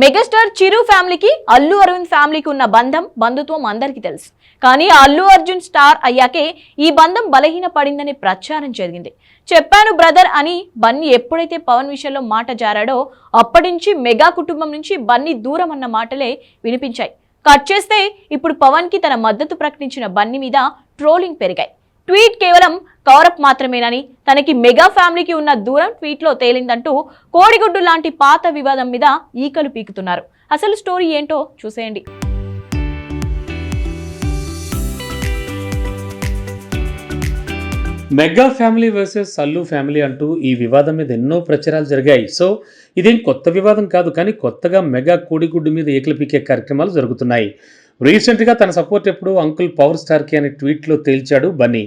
Megastar చిరు ఫ్యామిలీకి అల్లు అరవింద్ ఫ్యామిలీకి ఉన్న బంధం బంధుత్వం అందరికీ తెలుసు. కానీ అల్లు అర్జున్ స్టార్ అయ్యాకే ఈ బంధం బలహీన పడిందనే ప్రచారం జరిగింది. చెప్పాను బ్రదర్ అని బన్నీ ఎప్పుడైతే పవన్ విషయంలో మాట జారాడో అప్పటి నుంచి మెగా కుటుంబం నుంచి బన్నీ దూరం అన్న మాటలే వినిపించాయి. కట్ చేస్తే ఇప్పుడు పవన్కి తన మద్దతు ప్రకటించిన బన్నీ మీద ట్రోలింగ్ పెరిగాయి. ట్వీట్ కేవలం కవరప్ మాత్రమేనని తనకి మెగా ఫ్యామిలీకి ఉన్న దూరం ట్వీట్లో తేలిందంటూ కోడిగుడ్డు లాంటి పాత వివాదం మీద ఈకలు పీకుతున్నారు. అసలు స్టోరీ ఏంటో చూసేయండి. Mega family versus Sallu family అంటూ ఈ వివాదం మీద ఎన్నో ప్రచారాలు జరిగాయి. సో ఇదేం కొత్త వివాదం కాదు కానీ కొత్తగా మెగా కోడిగుడ్డు మీద ఏకలు పీకే కార్యక్రమాలు జరుగుతున్నాయి. రీసెంట్గా తన సపోర్ట్ ఎప్పుడు అంకుల్ పవర్ స్టార్కి అనే ట్వీట్లో తేల్చాడు బన్నీ.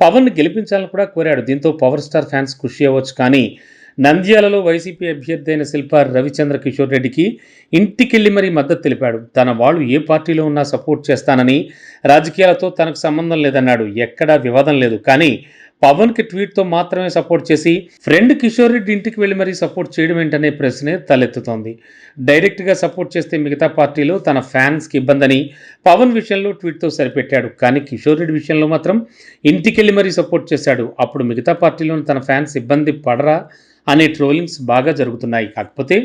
పవన్ గెలిపించాలని కూడా కోరాడు. దీంతో పవర్ స్టార్ ఫ్యాన్స్ ఖుషి అవ్వచ్చు కానీ నంద్యాలలో వైసీపీ అభ్యర్థి అయిన శిల్ప రవిచంద్ర కిషోర్ రెడ్డికి ఇంటికెళ్ళి మరీ మద్దతు తెలిపాడు. తన వాళ్ళు ఏ పార్టీలో ఉన్నా సపోర్ట్ చేస్తానని రాజకీయాలతో తనకు సంబంధం లేదన్నాడు. ఎక్కడా వివాదం లేదు. కానీ పవన్కి ట్వీట్తో మాత్రమే సపోర్ట్ చేసి ఫ్రెండ్ కిషోర్ రెడ్డి ఇంటికి వెళ్ళి మరీ సపోర్ట్ చేయడం ఏంటనే ప్రశ్నే తలెత్తుతోంది. డైరెక్ట్గా సపోర్ట్ చేస్తే మిగతా పార్టీలు తన ఫ్యాన్స్కి ఇబ్బందని పవన్ విషయంలో ట్వీట్తో సరిపెట్టాడు. కానీ కిషోర్ రెడ్డి విషయంలో మాత్రం ఇంటికెళ్ళి మరీ సపోర్ట్ చేశాడు. అప్పుడు మిగతా పార్టీలోని తన ఫ్యాన్స్ ఇబ్బంది పడరా అనే ట్రోలింగ్స్ బాగా జరుగుతున్నాయి. కాకపోతే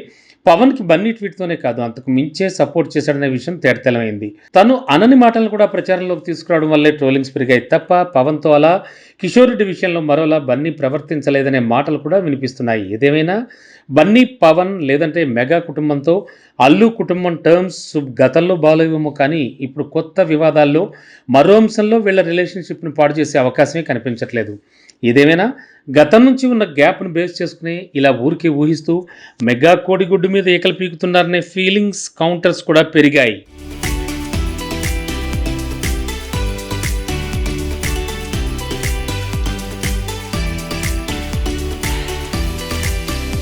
పవన్కి బన్నీ ట్వీట్తోనే కాదు అంతకు మించే సపోర్ట్ చేశాడనే విషయం తేటతెలమైంది. తను అనని మాటలను కూడా ప్రచారంలోకి తీసుకురావడం వల్లే ట్రోలింగ్స్ పెరిగాయి తప్ప పవన్తో అలా కిషోర్ రెడ్డి విషయంలో మరోలా బన్నీ ప్రవర్తించలేదనే మాటలు కూడా వినిపిస్తున్నాయి. ఏదేమైనా? బన్నీ పవన్ లేదంటే మెగా కుటుంబంతో అల్లు కుటుంబం టర్మ్స్ గతంలో బాగలేవేమో కానీ ఇప్పుడు కొత్త వివాదాల్లో మరో అంశంలో వీళ్ళ రిలేషన్షిప్ను పాడు చేసే అవకాశమే కనిపించట్లేదు. ఏదేమైనా? గతం నుంచి ఉన్న గ్యాప్ను బేస్ చేసుకుని ఇలా ఊరికే ఊహిస్తూ మెగా కోడిగుడ్డు మీద ఏకలు పీకుతున్నారనే ఫీలింగ్స్ కౌంటర్స్ కూడా పెరిగాయి.